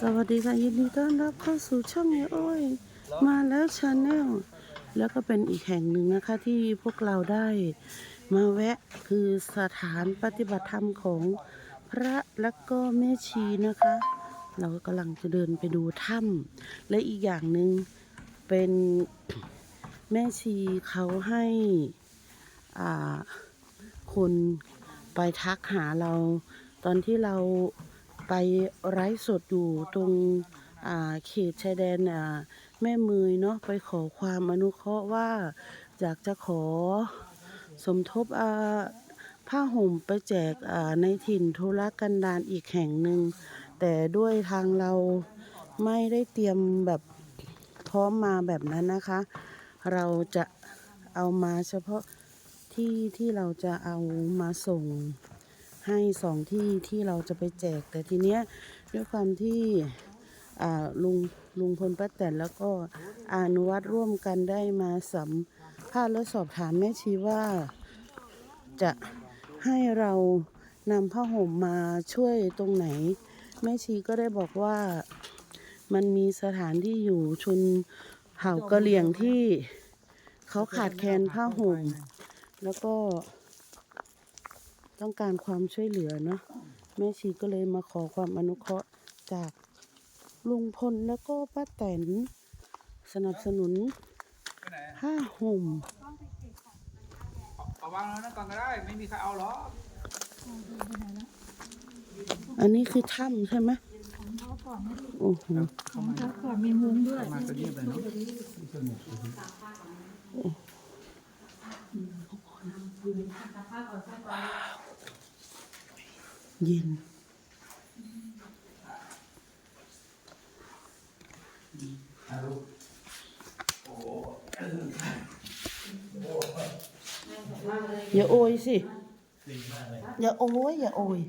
สวัสดีค่ะยินดีต้อนรับเข้าสู่ช่องยายอ้อยมาแล้วชาแนลแล้วก็เป็นอีกแห่งหนึ่งนะคะที่พวกเราได้มาแวะคือสถานปฏิบัติธรรมของพระและก็แม่ชีนะคะ เรากำลังจะเดินไปดูถ้ำและอีกอย่างหนึ่งเป็นแม่ชีเขาให้อ่าคนไปทักหาเราตอนที่เรา ไปไร้สดอยู่ตรงเขตชายแดนแม่มือเนาะไปขอความอนุเคราะห์ว่าอยากจะขอสมทบผ้าห่มไปแจกในถิ่นธุรกันดารอีกแห่งหนึ่ง แต่ด้วยทางเราไม่ได้เตรียมแบบพร้อมมาแบบนั้นนะคะ เราจะเอามาเฉพาะที่ที่เราจะเอามาส่ง ให้สองที่ที่เราจะไปแจก แต่ทีเนี้ยด้วยความที่อ่าลุงลุงพลป้าแตนแล้วก็อนุวัตร่วมกันได้มาสัมภาษณ์และสอบถามแม่ชีว่าจะให้เรานำผ้าห่มมาช่วยตรงไหน แม่ชีก็ได้บอกว่ามันมีสถานที่อยู่ชุนเผ่ากะเหลี่ยงที่เขาขาดแคลนผ้าห่ม แล้วก็ ต้องการความช่วยเหลือเนาะแม่ชีก็เลยมาขอความอนุเคราะห์จากลุงพลแล้วก็ป้าแตนสนับสนุนไปไหนผ้าห่มเอาวางแล้วนั่นก่อนก็ได้ ไม่มีใครเอาหรอกอันนี้คือถ้ำใช่ไหมโอ้โหของเขาก่อนมีมุ้งด้วยมาตัวนี้ไปเนาะ เย็นอย่าโอยสิ อย่าโอยอย่าโอย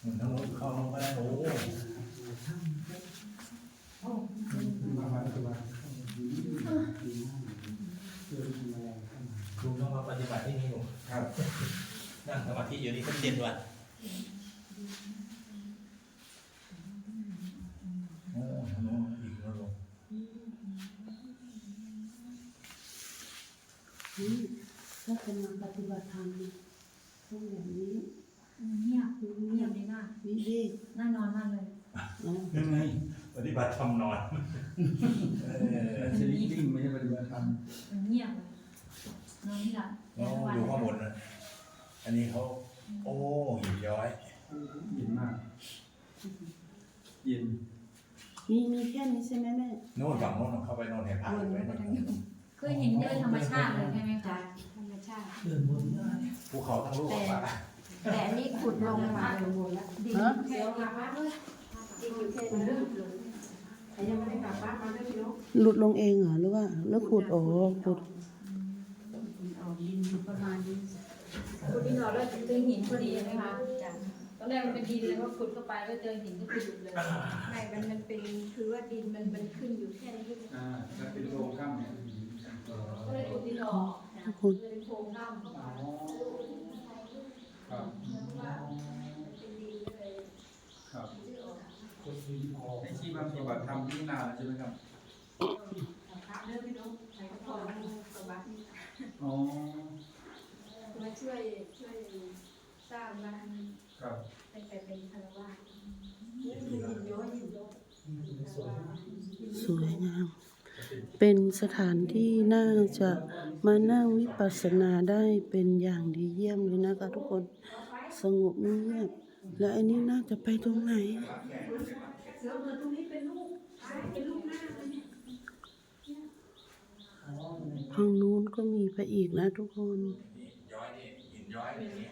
เหมือนทั้งหมดเข้าลงไปโอ้โห ลุงต้องมาปฏิบัติที่นี่ลุงครับ นั่งสมาธิอยู่ นี่ก็เจ็ดวันโอ้ทำโน้นอีกแล้วลุงนี่ถ้าจะมาปฏิบัติธรรมต้องแบบนี้เงียบเงียบเลยนะวิเวกน่านอนมากเลยนะยังไงปฏิบัติทำนอนเออสลิปปิ้งไม่ใช่ปฏิบัติธรรมมันเงียบเลยนอนไม่หลับเราอยู่ข้างบนนะอันนี้เขา โอ้หินย้อย เย็นมาก เย็นมีมีแค่นี้ใช่ไหมแม่โน่นฝั่งโน้นเข้าไปโน่นเห็นผ่านไปโน่นคือหินเยอะธรรมชาติเลยใช่ไหมคะธรรมชาติภูเขาทั้งลูกออกมาแต่อันนี้ขุดลงมาดินฮะเสียวกลับบ้านเลยดินอยู่แค่นั้นแต่ยังไม่ได้กลับบ้านมาด้วยพี่น้องหลุดลงเองเหรอหรือว่าแล้วขุดโอ้ขุดออกดินอยู่ประมาณนี้ ขุดดินออกแล้วเจอหินพอดีใช่ไหมคะตอนแรกมันเป็นดินเลยว่าขุดเข้าไปแล้วเจอหินก็คือหยุดเลยไม่มันมันเป็นคือว่าดินมันมันขึ้นอยู่แค่นี้อ่าถ้าเป็นโรงข้ามเนี่ยก็เลยขุดดินออกทุกคนเลยเป็นโพรงถ้ำอ๋อครับครับไอ้ที่มาปฏิบัติธรรมที่นานแล้วใช่ไหมครับพระเรื่องพี่น้อ ช่วยช่วยสร้างบ้านครับให้ไปเป็นคารวาสนี่คือหินย้อยหินย้อยสวยงาม เป็นสถานที่น่าจะมานั่งวิปัสสนาได้เป็นอย่างดีเยี่ยมเลยนะคะทุกคนสงบเงียบและอันนี้น่าจะไปตรงไหนเสือเหมือนตรงนี้เป็นลูกเป็นลูกหน้าเลยเนี่ยทางนู้นก็มีไปอีกนะทุกคนย้อย นี่หินย้อยนี่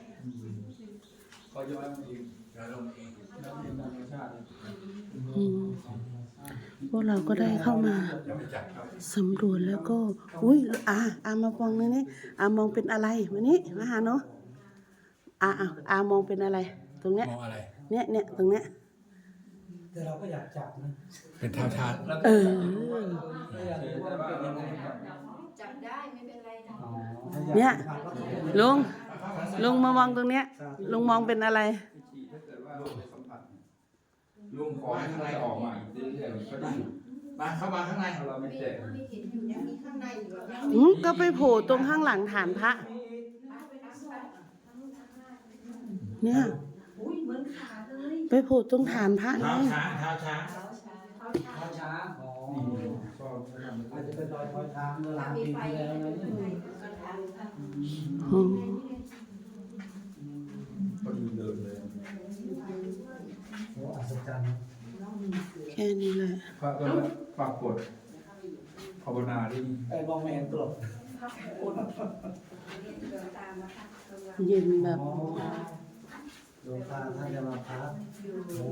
ก็ย้อนมาเองย้อยลงเองแล้วเป็นธรรมชาติเลยอืมพวกเราก็ได้เข้ามาจะไปจับครับสำรวจแล้วก็ อุ้ยอาอามามองนี่นี่อามองเป็นอะไรมานี่มาหาเนาะอาอาอามองเป็นอะไร ตรงเนี้ยมองอะไรเนี่ยเนี่ยตรงเนี้ยแต่เราก็อยากจับนะเป็นเท้าทานเออก็อยากรู้ว่ามันเป็นยังไงครับจับได้ไม่เป็นไรนะอ๋อเนี่ยถ้าอากสัมผัสว่าลุง ลุงมามองตรงเนี้ยลุงมองเป็นอะไรฉี่ถ้าเกิดว่าว่าเราไปสัมผัสลุงขอให้ข้างในออกมาอีกเรื่อยๆมันก็ได้มาเข้ามาข้างในถ้าเราไม่แตะไม่เห็นอยู่ยังมีข้างในอยู่ยังอืมก็ไปโผล่ตรงข้างหลังฐานพระ เนี่ยอุ้ยเหมือนขาเลยไปโผล่ตรงฐานพระไงเท้าช้างเท้าช้างเท้าช้างอ๋อนี่ก็จะทำอาจจะเป็นรอยเท้าช้างเมื่อหลายปีที่แล้วนะเนี่ย อืม พอดีเดินเลย โอ้อัศ จรรย์แค่นี้แหละพระก็ปรากฏภาวนาที่นี่ไอ้บองแมนตลบเย็นแบบอ๋อหลวงตาท่านจะมาพักโอ้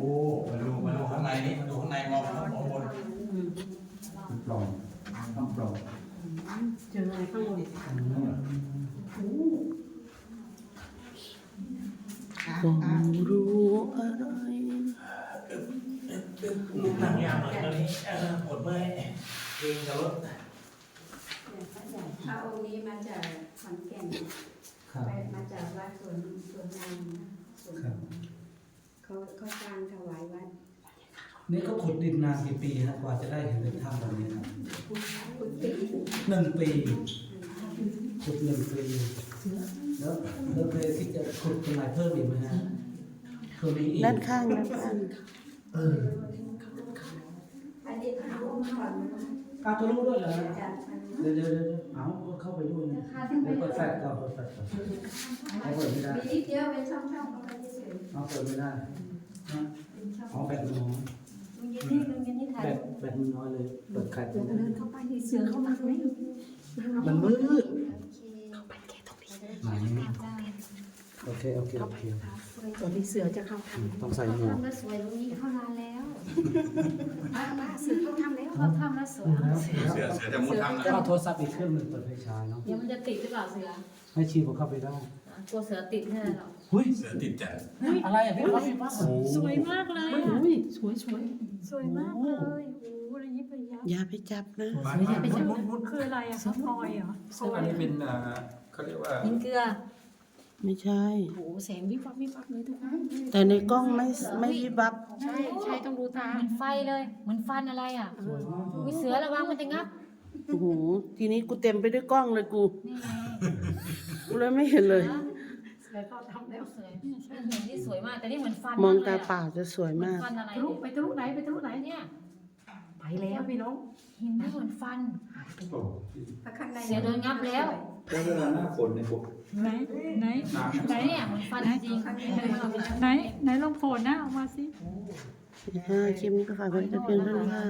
มาดูมาดูข้างในนี่มาดูข้างในมองข้างบน ปลอมต้องปลอม เจออะไรข้างบน ผมรู้อะไร นั่งยาวหน่อยตอนนี้เออ ปวดเมื่อยเองกับรถพระองค์นี้มาจากขอนแก่นครับไปมาจากวัดสวนสวนนางสวนครับเขาเขาสร้างถวายวัด นี่ก็ขุดดินนานกี่ปีครับกว่าจะได้เห็นเป็นถ้ำแบบนี้ครับกุฏิหนึ่งปีขุดหนึ่งปีแล้วแล้วเคยคิดจะขุดตรงไหนเพิ่มอีกไหมฮะคือมีอีกด้านข้างด้านข้างเออ อันนี้ถามว่าเมื่อก่อนมันกาตัวรู้ด้วยเหรอจะมันเดี๋ยวเดี๋ยวเดี๋ยวเอาเข้าไปด้วยนะเดี๋ยวเปิดแฟลชก่อนเปิดแฟลชก่อนเอาเปิดไม่ได้มีนิดเดียวเป็นช่องๆเข้าไปเฉยเอาเปิดไม่ได้นะๆเป็นช่องเอาแบตมันน้อยมึงยืนนี่มึงยืนนี่ถ่ายแบตแบตมันน้อยเลยเปิดแฟลชไม่ได้เดินเข้าไปในเสือเข้ามาไหมมันมืดโอเคไหน โอเค โอเค โอเคตัวที่เสือจะเข้าทำต้องใส่หมวก ทำแล้วสวยตรงนี้เข้านานแล้วป้าป้าเสือเข้าทำแล้วเขาทำแล้วสวยแล้วเสือเสือจะมุดทำนะก็เอาโทรศัพท์อีกเครื่องหนึ่งเปิดไฟฉายเนาะ เดี๋ยวมันจะติดหรือเปล่าเสือให้ชีผมเข้าไปได้อะกลัวเสือติดแน่หรอกหุ้ย เสือติดใจอะไรอะพี่ว่าพี่ว่าสวยมากเลยอุ้ยสวยสวย สวยมากเลยโอ้โหระยิบระยับอย่าไปจับนะไม่ใช่เป็นมุดมุดคืออะไรอะคะพลอยเหรอซึ่งอันนี้เป็นอ่าเขาเรียกว่าหินเกลือ ไม่ใช่ โอ้โหแสงวิบวับวิบวับเลยทุกคนแต่ในกล้องไม่ไม่วิบวับใช่ใช่ต้องดูตาเหมือนไฟเลยเหมือนฟันอะไรอะสวยมากวิเสือระวังมันจะงับโอ้โหทีนี้กูเต็มไปด้วยกล้องเลยกูนี่ไงกูเลยไม่เห็นเลย เสือเขาทำแล้วสวยเป็นหินที่สวยมากแต่นี่เหมือนฟันมองกเลยตาอะเปล่าจะสวยเหมือนมาก ฟันอะไรทะลุไปทะลุไหนไปทะลุไหนเนี่ยไปแล้วพี่น้องหินไม่เหมือนฟัน โอ้ข้างในเสือโดนงับแล้ว แล้วเวลาหน้าฝนเนี่ยพวก ไหนไหนไหนเนี่ยเหมือนฟันจริงไหนไหนลองโผล่หน้าออกมาสิค่าคลิปนี้ก็ฝากไว้แต่เพียงเท่านี้ค่ะ